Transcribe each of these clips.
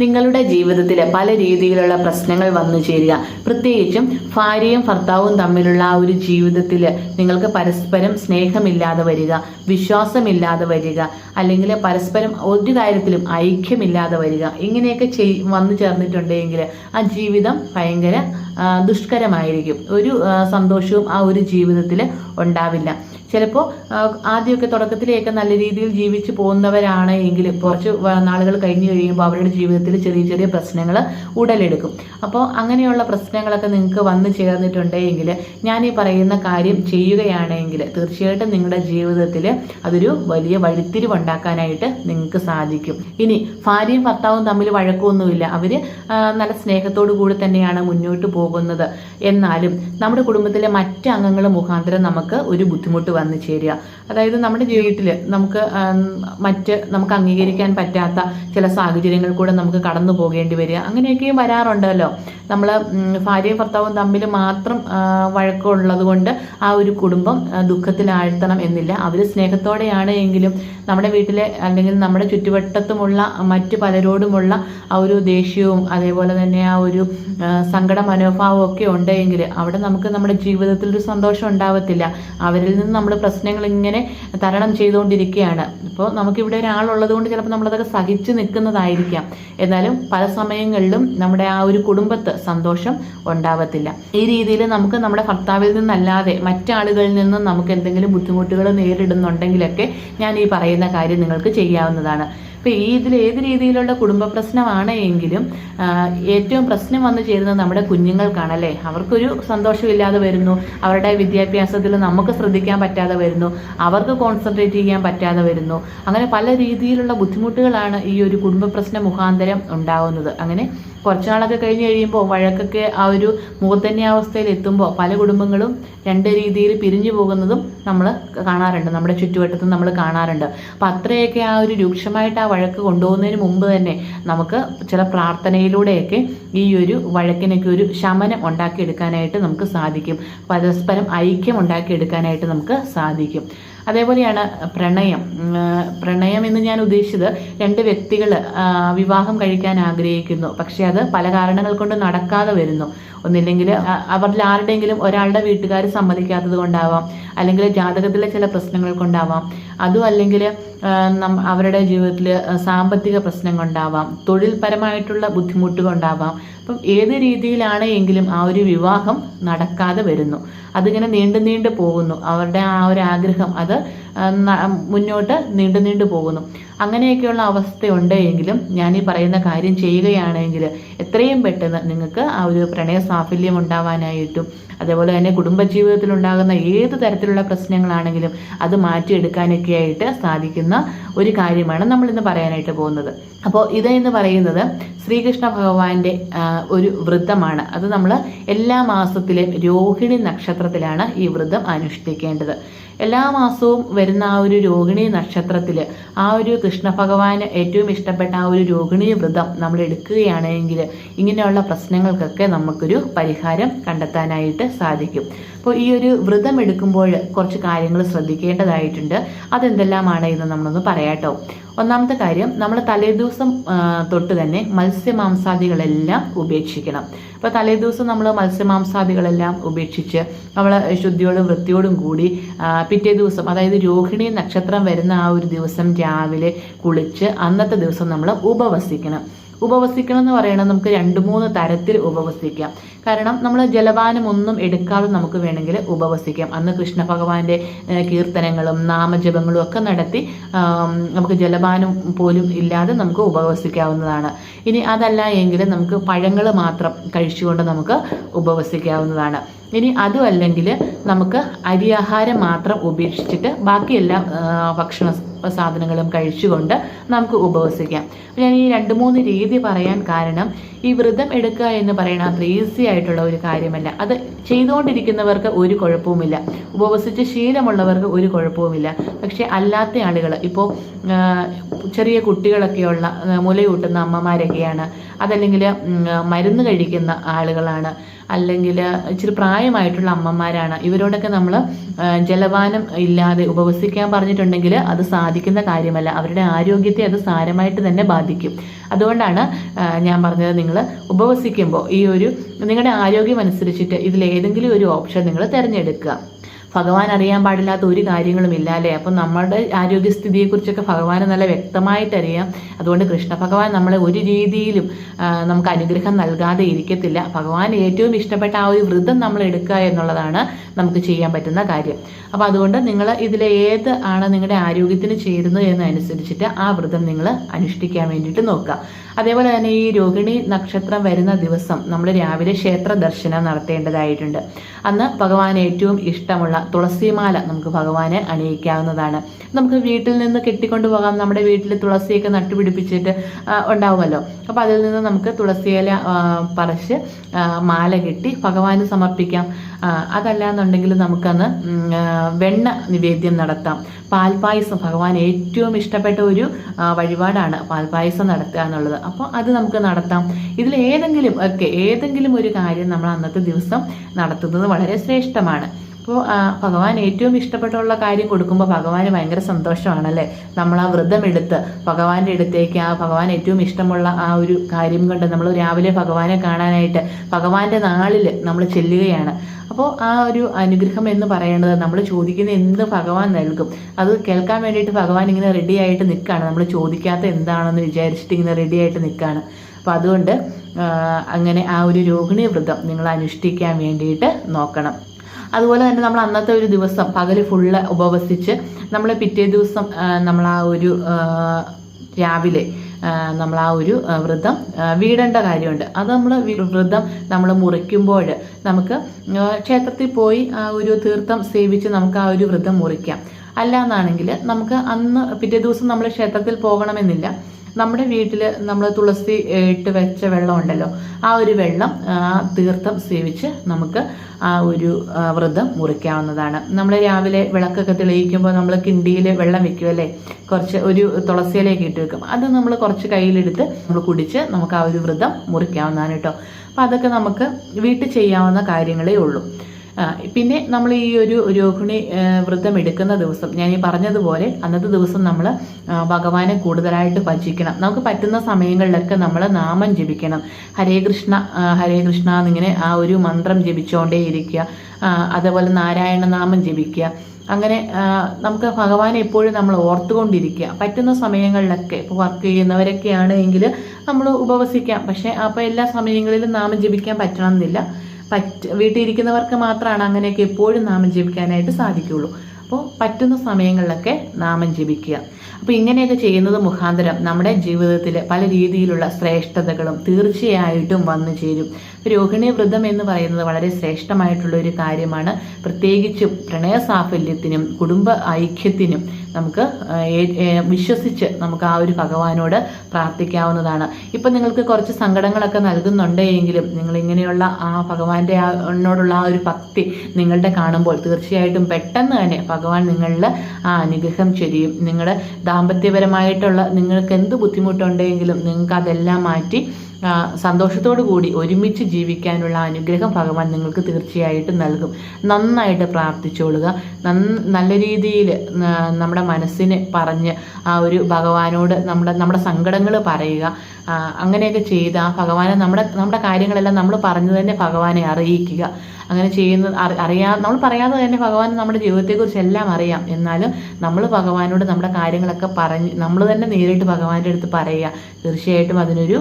നിങ്ങളുടെ ജീവിതത്തിൽ പല രീതിയിലുള്ള പ്രശ്നങ്ങൾ വന്നു ചേരുക. പ്രത്യേകിച്ചും ഭാര്യയും ഭർത്താവും തമ്മിലുള്ള ആ ഒരു ജീവിതത്തിൽ നിങ്ങൾക്ക് പരസ്പരം സ്നേഹമില്ലാതെ വരിക വിശ്വാസമില്ലാതെ വരിക അല്ലെങ്കിൽ പരസ്പരം ഒരു കാര്യത്തിലും ഐക്യമില്ലാതെ വരിക. ഇങ്ങനെയൊക്കെ ചെയ് വന്നു ചേർന്നിട്ടുണ്ടെങ്കിൽ ആ ജീവിതം ഭയങ്കര ദുഷ്കരമായിരിക്കും. ഒരു സന്തോഷവും ആ ഒരു ജീവിതത്തിൽ ഉണ്ടാവില്ല. ചിലപ്പോൾ ആദ്യമൊക്കെ തുടക്കത്തിലേക്ക് നല്ല രീതിയിൽ ജീവിച്ചു പോകുന്നവരാണ് എങ്കിൽ കുറച്ച് നാളുകൾ കഴിഞ്ഞ് കഴിയുമ്പോൾ അവരുടെ ജീവിതത്തിൽ ചെറിയ ചെറിയ പ്രശ്നങ്ങൾ ഉടലെടുക്കും. അപ്പോൾ അങ്ങനെയുള്ള പ്രശ്നങ്ങളൊക്കെ നിങ്ങൾക്ക് വന്നു ചേർന്നിട്ടുണ്ടെങ്കിൽ ഞാൻ ഈ പറയുന്ന കാര്യം ചെയ്യുകയാണെങ്കിൽ തീർച്ചയായിട്ടും നിങ്ങളുടെ ജീവിതത്തിൽ അതൊരു വലിയ വഴിത്തിരിവുണ്ടാക്കാനായിട്ട് നിങ്ങൾക്ക് സാധിക്കും. ഇനി ഭാര്യയും ഭർത്താവും തമ്മിൽ വഴക്കമൊന്നുമില്ല അവർ നല്ല സ്നേഹത്തോടു കൂടി തന്നെയാണ് മുന്നോട്ട് പോകുന്നത്. എന്നാലും നമ്മുടെ കുടുംബത്തിലെ മറ്റ് അംഗങ്ങൾ മുഖാന്തരം നമുക്ക് ഒരു ബുദ്ധിമുട്ട് വന്നു ചേരുക. അതായത് നമ്മുടെ ജീവിതത്തിൽ നമുക്ക് മറ്റ് നമുക്ക് അംഗീകരിക്കാൻ പറ്റാത്ത ചില സാഹചര്യങ്ങൾ കൂടെ നമുക്ക് കടന്നു പോകേണ്ടി വരിക. അങ്ങനെയൊക്കെയും വരാറുണ്ടല്ലോ. നമ്മൾ ഭാര്യയും ഭർത്താവും തമ്മിൽ മാത്രം വഴക്കമുള്ളത് കൊണ്ട് ആ ഒരു കുടുംബം ദുഃഖത്തിലാഴ്ത്തണം എന്നില്ല. അവർ സ്നേഹത്തോടെയാണ് എങ്കിലും നമ്മുടെ വീട്ടിലെ അല്ലെങ്കിൽ നമ്മുടെ ചുറ്റുവട്ടത്തുമുള്ള മറ്റു പലരോടുമുള്ള ആ ഒരു ദേഷ്യവും അതേപോലെ തന്നെ ആ ഒരു സങ്കട മനോഭാവവും ഒക്കെ ഉണ്ടെങ്കിൽ അവിടെ നമുക്ക് നമ്മുടെ ജീവിതത്തിൽ ഒരു സന്തോഷം ഉണ്ടാവത്തില്ല. അവരിൽ നിന്ന് നമ്മൾ പ്രശ്നങ്ങൾ ഇങ്ങനെ തരണം ചെയ്തുകൊണ്ടിരിക്കുകയാണ്. ഇപ്പോൾ നമുക്കിവിടെ ഒരാളുള്ളത് കൊണ്ട് ചിലപ്പോൾ നമ്മളതൊക്കെ സഹിച്ച് നിൽക്കുന്നതായിരിക്കാം. എന്നാലും പല സമയങ്ങളിലും നമ്മുടെ ആ ഒരു കുടുംബത്ത് സന്തോഷം ഉണ്ടാവത്തില്ല. ഈ രീതിയിൽ നമുക്ക് നമ്മുടെ ഭർത്താവിൽ നിന്നല്ലാതെ മറ്റാളുകളിൽ നിന്നും നമുക്ക് എന്തെങ്കിലും ബുദ്ധിമുട്ടുകൾ നേരിടുന്നുണ്ടെങ്കിലൊക്കെ ഞാൻ ഈ പറയുന്ന കാര്യം നിങ്ങൾക്ക് ചെയ്യാവുന്നതാണ്. ഇപ്പോൾ ഈ ഇതിൽ ഏത് രീതിയിലുള്ള കുടുംബ പ്രശ്നമാണ് എങ്കിലും ഏറ്റവും പ്രശ്നം വന്നു ചേരുന്നത് നമ്മുടെ കുഞ്ഞുങ്ങൾക്കാണ് അല്ലേ? അവർക്കൊരു സന്തോഷമില്ലാതെ വരുന്നു. അവരുടെ വിദ്യാഭ്യാസത്തിൽ നമുക്ക് ശ്രദ്ധിക്കാൻ പറ്റാതെ വരുന്നു. അവർക്ക് കോൺസെൻട്രേറ്റ് ചെയ്യാൻ പറ്റാതെ വരുന്നു. അങ്ങനെ പല രീതിയിലുള്ള ബുദ്ധിമുട്ടുകളാണ് ഈ ഒരു കുടുംബ പ്രശ്ന മുഖാന്തരം ഉണ്ടാവുന്നത്. അങ്ങനെ കുറച്ച് നാളൊക്കെ കഴിഞ്ഞ് കഴിയുമ്പോൾ വഴക്കൊക്കെ ആ ഒരു മൂർധന്യാവസ്ഥയിൽ എത്തുമ്പോൾ പല കുടുംബങ്ങളും രണ്ട് രീതിയിൽ പിരിഞ്ഞു പോകുന്നതും നമ്മൾ കാണാറുണ്ട്. നമ്മുടെ ചുറ്റുവട്ടത്ത് നമ്മൾ കാണാറുണ്ട്. അപ്പം അത്രയൊക്കെ ആ ഒരു രൂക്ഷമായിട്ട് ആ വഴക്ക് കൊണ്ടുപോകുന്നതിന് മുമ്പ് തന്നെ നമുക്ക് ചില പ്രാർത്ഥനയിലൂടെയൊക്കെ ഈ ഒരു വഴക്കിനൊക്കെ ഒരു ശമനം ഉണ്ടാക്കിയെടുക്കാനായിട്ട് നമുക്ക് സാധിക്കും. പരസ്പരം ഐക്യം ഉണ്ടാക്കിയെടുക്കാനായിട്ട് നമുക്ക് സാധിക്കും. അതേപോലെയാണ് പ്രണയം. പ്രണയം എന്ന് ഞാൻ ഉദ്ദേശിച്ചത് രണ്ട് വ്യക്തികൾ വിവാഹം കഴിക്കാൻ ആഗ്രഹിക്കുന്നു. പക്ഷെ അത് പല കാരണങ്ങൾ കൊണ്ട് നടക്കാതെ വരുന്നു. ഒന്നില്ലെങ്കിൽ അവരിൽ ആരുടെയെങ്കിലും ഒരാളുടെ വീട്ടുകാർ സമ്മതിക്കാത്തത് കൊണ്ടാവാം. അല്ലെങ്കിൽ ജാതകത്തിലെ ചില പ്രശ്നങ്ങൾ കൊണ്ടാവാം. അതും അല്ലെങ്കിൽ അവരുടെ ജീവിതത്തിൽ സാമ്പത്തിക പ്രശ്നം കൊണ്ടാവാം. തൊഴിൽപരമായിട്ടുള്ള ബുദ്ധിമുട്ട് കൊണ്ടാവാം. അപ്പം ഏത് രീതിയിലാണ് എങ്കിലും ആ ഒരു വിവാഹം നടക്കാതെ വരുന്നു. അതിങ്ങനെ നീണ്ടു നീണ്ടു പോകുന്നു. അവരുടെ ആ ഒരു ആഗ്രഹം അത് മുന്നോട്ട് നീണ്ടു നീണ്ടു പോകുന്നു. അങ്ങനെയൊക്കെയുള്ള അവസ്ഥയുണ്ട് എങ്കിലും ഞാൻ ഈ പറയുന്ന കാര്യം ചെയ്യുകയാണെങ്കിൽ എത്രയും പെട്ടെന്ന് നിങ്ങൾക്ക് ആ ഒരു പ്രണയ സാഫല്യം ഉണ്ടാവാനായിട്ടും അതേപോലെ തന്നെ കുടുംബജീവിതത്തിൽ ഉണ്ടാകുന്ന ഏത് തരത്തിലുള്ള പ്രശ്നങ്ങളാണെങ്കിലും അത് മാറ്റിയെടുക്കാനൊക്കെ ആയിട്ട് സാധിക്കുന്ന ഒരു കാര്യമാണ് നമ്മൾ ഇന്ന് പറയാനായിട്ട് പോകുന്നത്. അപ്പോൾ ഇത് എന്ന് പറയുന്നത് ശ്രീകൃഷ്ണ ഭഗവാന്റെ ഒരു വ്രതമാണ്. അത് നമ്മൾ എല്ലാ മാസത്തിലെയും രോഹിണി നക്ഷത്രത്തിലാണ് ഈ വ്രതം അനുഷ്ഠിക്കേണ്ടത്. എല്ലാ മാസവും വരുന്ന ആ ഒരു രോഹിണി നക്ഷത്രത്തിൽ ആ ഒരു കൃഷ്ണ ഭഗവാന് ഏറ്റവും ഇഷ്ടപ്പെട്ട ആ ഒരു രോഹിണി വ്രതം നമ്മൾ എടുക്കുകയാണെങ്കിൽ ഇങ്ങനെയുള്ള പ്രശ്നങ്ങൾക്കൊക്കെ നമുക്കൊരു പരിഹാരം കണ്ടെത്താനായിട്ട് സാധിക്കും. അപ്പോൾ ഈ ഒരു വ്രതം എടുക്കുമ്പോൾ കുറച്ച് കാര്യങ്ങൾ ശ്രദ്ധിക്കേണ്ടതായിട്ടുണ്ട്. അതെന്തെല്ലാമാണ് എന്ന് നമ്മളൊന്ന് പറയാട്ടോ. ഒന്നാമത്തെ കാര്യം നമ്മൾ തലേദിവസം തൊട്ട് തന്നെ മത്സ്യമാംസാദികളെല്ലാം ഉപേക്ഷിക്കണം. അപ്പോൾ തലേദിവസം നമ്മൾ മത്സ്യമാംസാദികളെല്ലാം ഉപേക്ഷിച്ച് നമ്മൾ ശുദ്ധിയോടും വൃത്തിയോടും കൂടി പിറ്റേ ദിവസം അതായത് രോഹിണി നക്ഷത്രം വരുന്ന ആ ഒരു ദിവസം രാവിലെ കുളിച്ച് അന്നത്തെ ദിവസം നമ്മൾ ഉപവസിക്കണം. ഉപവസിക്കണം എന്ന് പറയുന്നത് നമുക്ക് രണ്ട് മൂന്ന് തരത്തിൽ ഉപവസിക്കാം. കാരണം നമ്മൾ ജലപാനം ഒന്നും എടുക്കാതെ നമുക്ക് വേണമെങ്കിൽ ഉപവസിക്കാം. അന്ന് കൃഷ്ണ ഭഗവാന്റെ കീർത്തനങ്ങളും നാമജപങ്ങളും ഒക്കെ നടത്തി നമുക്ക് ജലപാനം പോലും ഇല്ലാതെ നമുക്ക് ഉപവസിക്കാവുന്നതാണ്. ഇനി അതല്ല എങ്കിൽ നമുക്ക് പഴങ്ങൾ മാത്രം കഴിച്ചുകൊണ്ട് നമുക്ക് ഉപവസിക്കാവുന്നതാണ്. ഇനി അതും അല്ലെങ്കിൽ നമുക്ക് അരിയാഹാരം മാത്രം ഉപേക്ഷിച്ചിട്ട് ബാക്കിയെല്ലാം ഭക്ഷണ സാധനങ്ങളും കഴിച്ചുകൊണ്ട് നമുക്ക് ഉപവസിക്കാം. ഞാൻ ഈ രണ്ട് മൂന്ന് രീതി പറയാൻ കാരണം ഈ വ്രതം എടുക്കുക എന്ന് പറയുന്നത് അത്ര ഈസി ആയിട്ടുള്ള ഒരു കാര്യമല്ല. അത് ചെയ്തുകൊണ്ടിരിക്കുന്നവർക്ക് ഒരു കുഴപ്പവുമില്ല. ഉപവസിച്ച് ശീലമുള്ളവർക്ക് ഒരു കുഴപ്പവുമില്ല. പക്ഷേ അല്ലാത്ത ആളുകൾ ഇപ്പോൾ ചെറിയ കുട്ടികളൊക്കെയുള്ള മുലയൂട്ടുന്ന അമ്മമാരൊക്കെയാണ് അതല്ലെങ്കിൽ മരുന്ന് കഴിക്കുന്ന ആളുകളാണ്. അല്ലെങ്കിൽ ഇച്ചിരി പ്രായമായിട്ടുള്ള അമ്മമാരാണ്. ഇവരോടൊക്കെ നമ്മൾ ജലപാനം ഇല്ലാതെ ഉപവസിക്കാൻ പറഞ്ഞിട്ടുണ്ടെങ്കിൽ അത് സാധിക്കുന്ന കാര്യമല്ല. അവരുടെ ആരോഗ്യത്തെ അത് സാരമായിട്ട് തന്നെ ബാധിക്കും. അതുകൊണ്ടാണ് ഞാൻ പറഞ്ഞത് നിങ്ങൾ ഉപവസിക്കുമ്പോൾ ഈ ഒരു നിങ്ങളുടെ ആരോഗ്യം അനുസരിച്ചിട്ട് ഇതിലേതെങ്കിലും ഒരു ഓപ്ഷൻ നിങ്ങൾ തിരഞ്ഞെടുക്കുക. ഭഗവാൻ അറിയാൻ പാടില്ലാത്ത ഒരു കാര്യങ്ങളും ഇല്ല അല്ലേ? അപ്പം നമ്മുടെ ആരോഗ്യസ്ഥിതിയെക്കുറിച്ചൊക്കെ ഭഗവാന് നല്ല വ്യക്തമായിട്ട് അറിയാം. അതുകൊണ്ട് കൃഷ്ണ ഭഗവാൻ നമ്മളെ ഒരു രീതിയിലും നമുക്ക് അനുഗ്രഹം നൽകാതെ ഇരിക്കത്തില്ല. ഭഗവാൻ ഏറ്റവും ഇഷ്ടപ്പെട്ട ആ ഒരു വ്രതം നമ്മൾ എടുക്കുക എന്നുള്ളതാണ് നമുക്ക് ചെയ്യാൻ പറ്റുന്ന കാര്യം. അപ്പോൾ അതുകൊണ്ട് നിങ്ങൾ ഇതിലെ ഏത് ആണ് നിങ്ങളുടെ ആരോഗ്യത്തിന് ചേരുന്നത് എന്നനുസരിച്ചിട്ട് ആ വ്രതം നിങ്ങൾ അനുഷ്ഠിക്കാൻ വേണ്ടിയിട്ട് നോക്കുക. അതേപോലെ തന്നെ ഈ രോഹിണി നക്ഷത്രം വരുന്ന ദിവസം നമ്മൾ രാവിലെ ക്ഷേത്ര ദർശനം നടത്തേണ്ടതായിട്ടുണ്ട്. അന്ന് ഭഗവാൻ ഏറ്റവും ഇഷ്ടമുള്ള തുളസിമാല നമുക്ക് ഭഗവാനെ അണിയിക്കാവുന്നതാണ്. നമുക്ക് വീട്ടിൽ നിന്ന് കെട്ടിക്കൊണ്ട് പോകാം. നമ്മുടെ വീട്ടിൽ തുളസിയൊക്കെ നട്ടുപിടിപ്പിച്ചിട്ട് ഉണ്ടാവുമല്ലോ. അപ്പോൾ അതിൽ നിന്ന് നമുക്ക് തുളസിയില പറിച്ച് മാല കെട്ടി ഭഗവാന് സമർപ്പിക്കാം. അതല്ല എന്നുണ്ടെങ്കിൽ നമുക്കന്ന് വെണ്ണ നിവേദ്യം നടത്താം. പാൽപായസം ഭഗവാൻ ഏറ്റവും ഇഷ്ടപ്പെട്ട ഒരു വഴിപാടാണ് പാൽപായസം നടത്തുക എന്നുള്ളത്. അപ്പോൾ അത് നമുക്ക് നടത്താം. ഇതിൽ ഏതെങ്കിലും ഒക്കെ ഏതെങ്കിലും ഒരു കാര്യം നമ്മൾ അന്നത്തെ ദിവസം നടത്തുന്നത് വളരെ ശ്രേഷ്ഠമാണ്. അപ്പോൾ ഭഗവാൻ ഏറ്റവും ഇഷ്ടപ്പെട്ടുള്ള കാര്യം കൊടുക്കുമ്പോൾ ഭഗവാന് ഭയങ്കര സന്തോഷമാണല്ലേ? നമ്മൾ ആ വ്രതം എടുത്ത് ഭഗവാന്റെ അടുത്തേക്ക് ആ ഭഗവാൻ ഏറ്റവും ഇഷ്ടമുള്ള ആ ഒരു കാര്യം കൊണ്ട് നമ്മൾ രാവിലെ ഭഗവാനെ കാണാനായിട്ട് ഭഗവാന്റെ നാളിൽ നമ്മൾ ചെല്ലുകയാണ്. അപ്പോൾ ആ ഒരു അനുഗ്രഹം എന്ന് പറയുന്നത് നമ്മൾ ചോദിക്കുന്ന എന്ത് ഭഗവാൻ നൽകും? അത് കേൾക്കാൻ വേണ്ടിയിട്ട് ഭഗവാൻ ഇങ്ങനെ റെഡി ആയിട്ട് നിൽക്കുകയാണ് നമ്മൾ ചോദിക്കാത്ത എന്താണെന്ന് വിചാരിച്ചിട്ട് ഇങ്ങനെ റെഡി ആയിട്ട് നിൽക്കുകയാണ് അപ്പോൾ അതുകൊണ്ട് അങ്ങനെ ആ ഒരു രോഹിണി വ്രതം നിങ്ങൾ അനുഷ്ഠിക്കാൻ വേണ്ടിയിട്ട് നോക്കണം. അതുപോലെ തന്നെ നമ്മൾ അന്നത്തെ ഒരു ദിവസം പകൽ ഫുള്ള് ഉപവസിച്ച് നമ്മൾ പിറ്റേ ദിവസം നമ്മൾ ആ ഒരു രാവിലെ നമ്മൾ ആ ഒരു വ്രതം വീടേണ്ട കാര്യമുണ്ട്. അത് നമ്മൾ വ്രതം നമ്മൾ മുറിക്കുമ്പോൾ നമുക്ക് ക്ഷേത്രത്തിൽ പോയി ആ ഒരു തീർത്ഥം സേവിച്ച് നമുക്ക് ആ ഒരു വ്രതം മുറിക്കാം. അല്ല എന്നാണെങ്കിൽ നമുക്ക് അന്ന് പിറ്റേ ദിവസം നമ്മൾ ക്ഷേത്രത്തിൽ പോകണമെന്നില്ല. നമ്മുടെ വീട്ടിൽ നമ്മൾ തുളസി ഇട്ട് വെച്ച വെള്ളം ഉണ്ടല്ലോ. ആ ഒരു വെള്ളം തീർത്ഥം സേവിച്ച് നമുക്ക് ആ ഒരു വ്രതം മുറിക്കാവുന്നതാണ്. നമ്മൾ രാവിലെ വിളക്കൊക്കെ തെളിയിക്കുമ്പോൾ നമ്മൾ കിണ്ടിയിൽ വെള്ളം വെക്കുമല്ലേ കുറച്ച് ഒരു തുളസിയിലേക്ക് ഇട്ട് വെക്കും. അത് നമ്മൾ കുറച്ച് കയ്യിലെടുത്ത് നമ്മൾ കുടിച്ച് നമുക്ക് ആ ഒരു വ്രതം മുറിക്കാവുന്നതാണ് കേട്ടോ. അപ്പം അതൊക്കെ നമുക്ക് വീട്ടിൽ ചെയ്യാവുന്ന കാര്യങ്ങളേ ഉള്ളൂ. പിന്നെ നമ്മൾ ഈ ഒരു രോഹിണി വ്രതം എടുക്കുന്ന ദിവസം ഞാൻ ഈ പറഞ്ഞതുപോലെ അന്നത്തെ ദിവസം നമ്മൾ ഭഗവാനെ കൂടുതലായിട്ട് ഭജിക്കണം. നമുക്ക് പറ്റുന്ന സമയങ്ങളിലൊക്കെ നമ്മൾ നാമം ജപിക്കണം. ഹരേ കൃഷ്ണ ഹരേ കൃഷ്ണ എന്നിങ്ങനെ ആ ഒരു മന്ത്രം ജപിച്ചുകൊണ്ടേ ഇരിക്കുക. അതേപോലെ നാരായണ നാമം ജപിക്കുക. അങ്ങനെ നമുക്ക് ഭഗവാനെ എപ്പോഴും നമ്മൾ ഓർത്തുകൊണ്ടിരിക്കുക. പറ്റുന്ന സമയങ്ങളിലൊക്കെ ഇപ്പോൾ വർക്ക് ചെയ്യുന്നവരൊക്കെ എങ്കിൽ നമ്മൾ ഉപവസിക്കാം. പക്ഷേ അപ്പോൾ എല്ലാ സമയങ്ങളിലും നാമം ജപിക്കാൻ പറ്റണം എന്നില്ല പറ്റ വീട്ടിലിരിക്കുന്നവർക്ക് മാത്രമാണ് അങ്ങനെയൊക്കെ എപ്പോഴും നാമം ജപിക്കാനായിട്ട് സാധിക്കുകയുള്ളൂ. അപ്പോൾ പറ്റുന്ന സമയങ്ങളിലൊക്കെ നാമം ജപിക്കുക. അപ്പോൾ ഇങ്ങനെയൊക്കെ ചെയ്യുന്നത് മുഖാന്തരം നമ്മുടെ ജീവിതത്തിൽ പല രീതിയിലുള്ള ശ്രേഷ്ഠതകളും തീർച്ചയായിട്ടും വന്നു ചേരും. രോഹിണി വ്രതം എന്ന് പറയുന്നത് വളരെ ശ്രേഷ്ഠമായിട്ടുള്ള ഒരു കാര്യമാണ്. പ്രത്യേകിച്ചും പ്രണയ സാഫല്യത്തിനും കുടുംബ ഐക്യത്തിനും നമുക്ക് വിശ്വസിച്ച് നമുക്ക് ആ ഒരു ഭഗവാനോട് പ്രാർത്ഥിക്കാവുന്നതാണ്. ഇപ്പം നിങ്ങൾക്ക് കുറച്ച് സങ്കടങ്ങളൊക്കെ നൽകുന്നുണ്ട് എങ്കിലും നിങ്ങൾ ഇങ്ങനെയുള്ള ആ ഭഗവാന്റെ എന്നോടുള്ള ആ ഒരു ഭക്തി നിങ്ങളുടെ കാണുമ്പോൾ തീർച്ചയായിട്ടും പെട്ടെന്ന് തന്നെ ഭഗവാൻ നിങ്ങളിൽ ആ അനുഗ്രഹം ചൊരിയും. നിങ്ങളുടെ ദാമ്പത്യപരമായിട്ടുള്ള നിങ്ങൾക്ക് എന്ത് ബുദ്ധിമുട്ടുണ്ടെങ്കിലും നിങ്ങൾക്ക് അതെല്ലാം മാറ്റി സന്തോഷത്തോടു കൂടി ഒരുമിച്ച് ജീവിക്കാനുള്ള അനുഗ്രഹം ഭഗവാൻ നിങ്ങൾക്ക് തീർച്ചയായിട്ടും നൽകും. നന്നായിട്ട് പ്രാർത്ഥിച്ചോളുക. നല്ല രീതിയിൽ നമ്മുടെ മനസ്സിനെ പറഞ്ഞ് ആ ഒരു ഭഗവാനോട് നമ്മുടെ നമ്മുടെ സങ്കടങ്ങൾ പറയുക. അങ്ങനെയൊക്കെ ചെയ്ത് ആ ഭഗവാനെ നമ്മുടെ നമ്മുടെ കാര്യങ്ങളെല്ലാം നമ്മൾ പറഞ്ഞു തന്നെ ഭഗവാനെ അറിയിക്കുക. അങ്ങനെ ചെയ്യുന്നത് അറിയാ നമ്മൾ പറയാതെ തന്നെ ഭഗവാൻ നമ്മുടെ ജീവിതത്തെക്കുറിച്ച് എല്ലാം അറിയാം. എന്നാലും നമ്മൾ ഭഗവാനോട് നമ്മുടെ കാര്യങ്ങളൊക്കെ പറഞ്ഞ് നമ്മൾ തന്നെ നേരിട്ട് ഭഗവാന്റെ അടുത്ത് പറയുക. തീർച്ചയായിട്ടും അതിനൊരു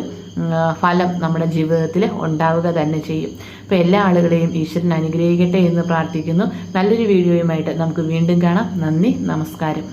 ഫലം നമ്മുടെ ജീവിതത്തിൽ ഉണ്ടാവുക തന്നെ ചെയ്യും. അപ്പോൾ എല്ലാ ആളുകളെയും ഈശ്വരൻ അനുഗ്രഹിക്കട്ടെ എന്ന് പ്രാർത്ഥിക്കുന്നു. നല്ലൊരു വീഡിയോയുമായിട്ട് നമുക്ക് വീണ്ടും കാണാം. നന്ദി നമസ്കാരം.